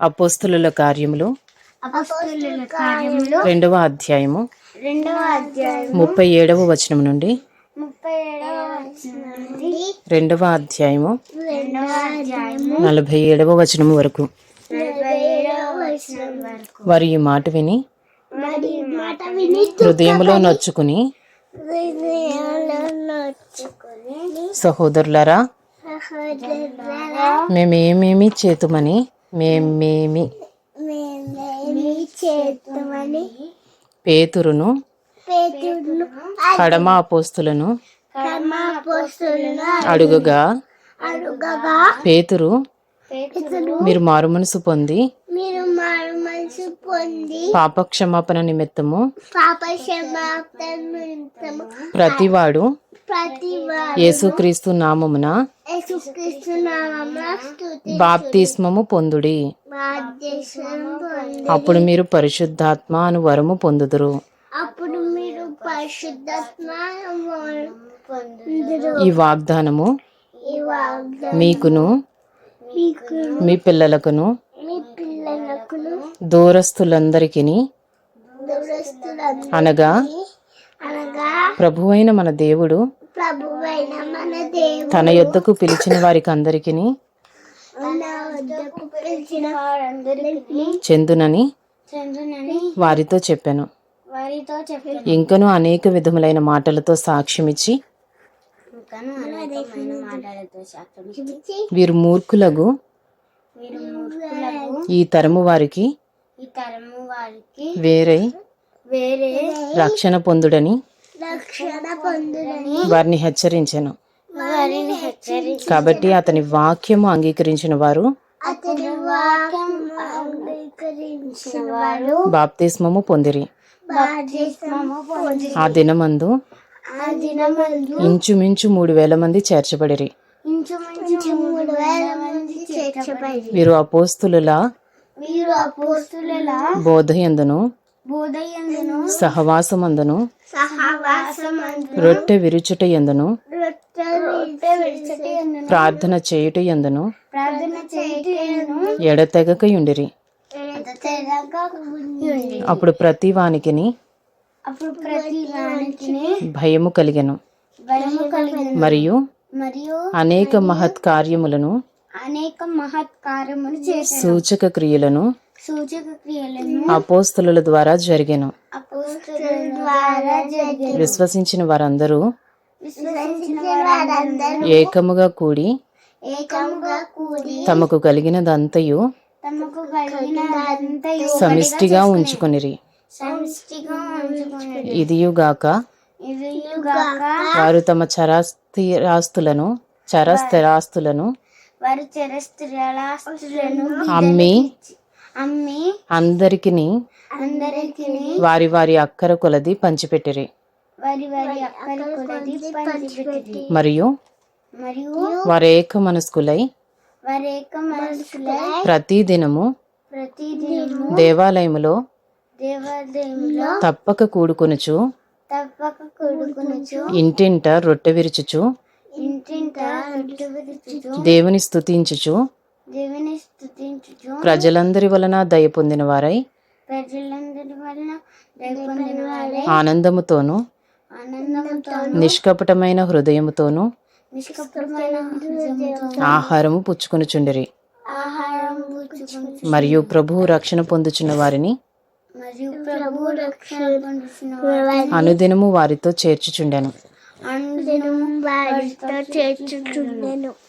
అపోస్తుల కార్యములు. రెండవ అధ్యాయము. ముప్పై ఏడవ వచనం నుండి. రెండవ అధ్యాయము. నలభై ఏడవ వచనం వరకు. వారు ఈ మాట విని హృదయంలో నొచ్చుకొని సహోదరులారా సహోదరులారా మేమేమేమి చేతుమని మేమేమి చేద్దామని పేతురును పేతుడును కడమ అపోస్తులను కర్మాపోస్తులను అడుగగా అడుగగా పేతురు మీరు మారుమనసు పొంది మీరు పాపక్షమాపణ నిమిత్తము పాప క్షమాపణ నిమిత్తము ప్రతివాడు ప్రతి వారు యేసుక్రీస్తు నామమున బాప్తిస్మము పొందుడి. అప్పుడు మీరు పరిశుద్ధాత్మ అను వరము పొందుదురు. అప్పుడు మీరు పరిశుద్ధాత్మ ఈ వాగ్దానము మీకును మీకు మీ పిల్లలకును దూరస్తులందరికీ దురస్తులందరూ అనగా ప్రభువైన మన దేవుడు తన యొద్దకు పిలిచిన వారికి అందరికీ చెందునని వారితో చెప్పాను. ఇంకను అనేక విధములైన మాటలతో సాక్ష్యమిచ్చి వీరు మూర్ఖులకు మీరు మూర్ఖులకు ఈ తరము వారికి వేరే రక్షణ పొందుడని వారిని హెచ్చరించాను. కాబట్టి అతని వాక్యము అంగీకరించిన వారు అతని వాక్యం అంగీకరించిన వారు బాప్తిస్మము పొందిరి. ఆ దినమందు ఇంచుమించు మూడు వేల మంది చేర్చబడిరి. వీరు అపోస్తుల బోధయందును సహవాసమందును. సహవాసమందు రొట్టె విరుచుట ఎందును ప్రార్థన చేయుట ఎందును ప్రార్థన చేయటను ఎడతెగకయుండిరి. తెరగా ఉండి అప్పుడు ప్రతి వానికిని భయము కలిగెను. భయము కలిగిన. మరియు మరియు అనేక మహత్ కార్యములను అనేక మహత్ కార్యములు చేశారు సూచక క్రియలను సూచక క్రియలను అపోస్తుల ద్వారా జరిగెను. అపోస్తుల ద్వారా జరిగిన. విశ్వసించిన వారందరూ ఏకముగా కూడి తమకు కలిగినదంతయు సమిష్టిగా ఉంచుకొనిరి. ఇదియుగాక వారు తమ చరాస్థిరాస్తులను చరస్థిరాస్తులను అమ్మి అందరికిని అందరికి వారి వారి అక్కర కొలది పంచిపెట్టిరి. మరియు మరియు వారు ఏక మనస్కులై ప్రతి దినము ప్రతిదినము దేవాలయములో తప్పక కూడుకొనుచు ఇంటింట రొట్టె విరుచుచు దేవుని స్తుతించుచు ప్రజలందరి వలన దయ పొందిన వారై ప్రజలందరి వలన దయ పొందిన వారే ఆనందముతోనూ నిష్కపటమైన హృదయముతోనూ ఆహారము పుచ్చుకొనుచుండిరి. మరియు రక్షణ పొందుచున్న ప్రభు రక్షణ పొందుతున్న వారిని అనుదినము వారితో చేర్చుచుండెను. అనుదినము వారితో చేర్చుచుండెను.